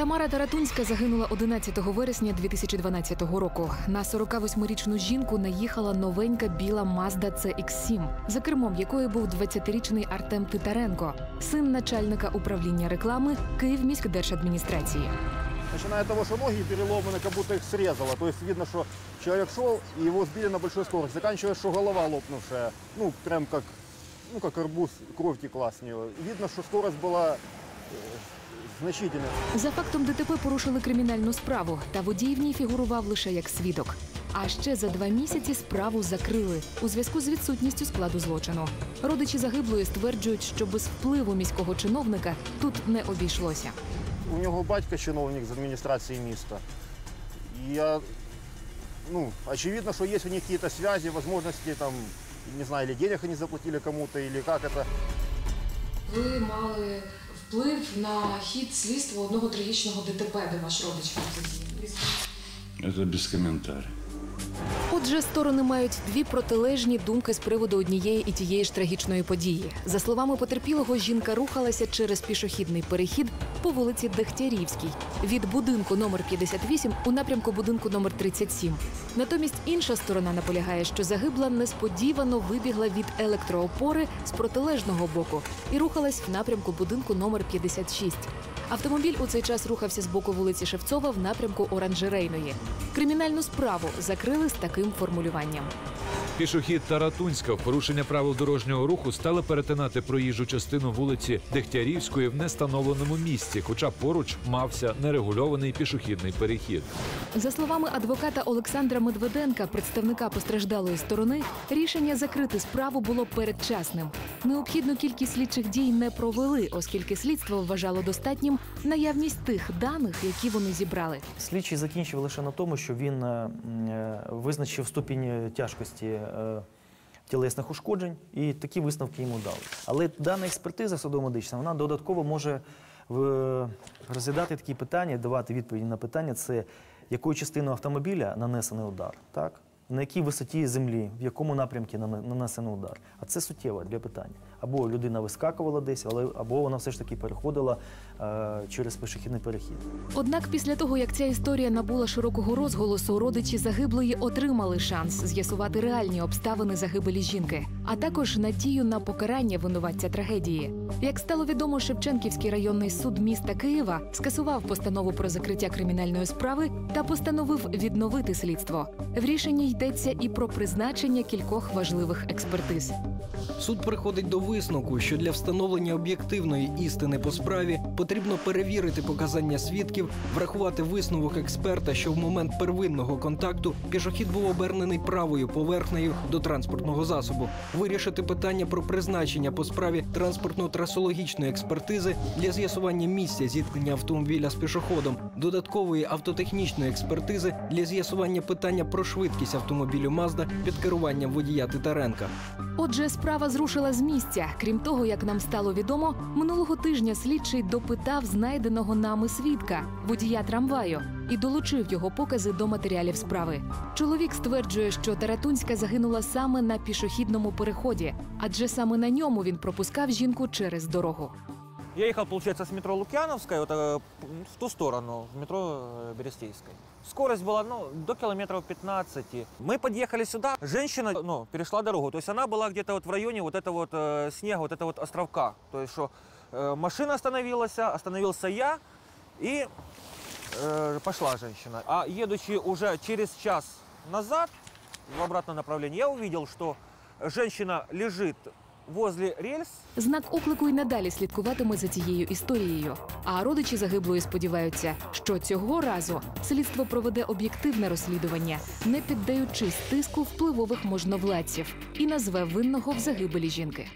Тамара Таратунська загинула 11 вересня 2012 року. На 48-річну жінку наїхала новенька біла Mazda CX-7, за кермом якої був 20-річний Артем Титаренко, син начальника управління реклами Київміськдержадміністрації. Начиная от того, что ноги переломаны, как будто их срезало. То есть видно, что человек шел, и его сбили на большой скорости. Заканчивая, что голова лопнувшая. Ну, прям как, ну, как арбуз, кровь текла с него. Видно, что скорость была значительная. За фактом ДТП порушили кримінальну справу, та водій в ній фігурував лише як свідок. А ще за два місяці справу закрили у зв'язку з відсутністю складу злочину. Родичі загиблої стверджують, що без впливу міського чиновника тут не обійшлося. У нього батька чиновник з адміністрації міста. Я, ну, очевидно, что есть у них какие-то связи, возможности, там, не знаю, или денег они заплатили кому-то, или как это. Ви мали вплив на хід слідства одного трагічного ДТП, де ваш родич був задіяний. Це без комментариев. Отже, сторони мають дві протилежні думки з приводу однієї і тієї ж трагічної події. За словами потерпілого, жінка рухалася через пішохідний перехід по вулиці Дегтярівській від будинку номер 58 у напрямку будинку номер 37. Натомість інша сторона наполягає, що загибла несподівано вибігла від електроопори з протилежного боку і рухалась в напрямку будинку номер 56. Автомобіль у цей час рухався з боку вулиці Шевцова в напрямку Оранжерейної. Кримінальну справу закрили з таким формулюванням. Пішохід Таратунська в порушення правил дорожнього руху стали перетинати проїжджу частину вулиці Дегтярівської в нестановленому місці, хоча поруч мався нерегульований пішохідний перехід. За словами адвоката Олександра Медведенка, представника постраждалої сторони, рішення закрити справу було передчасним. Необхідну кількість слідчих дій не провели, оскільки слідство вважало достатнім наявність тих даних, які вони зібрали. Слідчий закінчив лише на тому, що він е, е, визначив ступінь тяжкості тілесних ушкоджень, і такі висновки йому дали. Але дана експертиза судово-медична, вона додатково може розглядати такі питання, давати відповіді на питання, це якою частиною автомобіля нанесений удар, так? На якій висоті землі, в якому напрямку нане- нанесений удар. А це суттєво для питання. Або людина вискакувала десь, але або вона все ж таки переходила е, через пішохідний перехід. Однак, після того як ця історія набула широкого розголосу, родичі загиблої отримали шанс з'ясувати реальні обставини загибелі жінки, а також надію на покарання винуватця трагедії. Як стало відомо, Шевченківський районний суд міста Києва скасував постанову про закриття кримінальної справи та постановив відновити слідство. В рішенні йдеться і про призначення кількох важливих експертиз. Суд приходить до висновку, що для встановлення об'єктивної істини по справі потрібно перевірити показання свідків, врахувати висновок експерта, що в момент первинного контакту пішохід був обернений правою поверхнею до транспортного засобу, вирішити питання про призначення по справі транспортно-трасологічної експертизи для з'ясування місця зіткнення автомобіля з пішоходом, додаткової автотехнічної експертизи для з'ясування питання про швидкість автомобілю Мазда під керуванням водія Титаренка. Отже, справа зрушила з місця. Крім того, як нам стало відомо, минулого тижня слідчий допитав знайденого нами свідка водія трамваю і долучив його покази до матеріалів справи. Чоловік стверджує, що Таратунська загинула саме на пішохідному переході, адже саме на ньому він пропускав жінку через дорогу. Я ехал, получается, с метро Лукьяновская, вот, э, в ту сторону, в метро э, Берестейской. Скорость была ну, до километров 15. Мы подъехали сюда, женщина ну, перешла дорогу. То есть она была где-то вот в районе вот этого вот э, снега, вот этого вот островка. То есть что машина остановилась, остановился я и э, пошла женщина. А едучи уже через час назад в обратном направлении, я увидел, что женщина лежит возле рельс, Знак оклику й надалі слідкуватиме за цією історією. А родичі загиблої сподіваються, що цього разу слідство проведе об'єктивне розслідування, не піддаючись тиску впливових можновладців, і назве винного в загибелі жінки.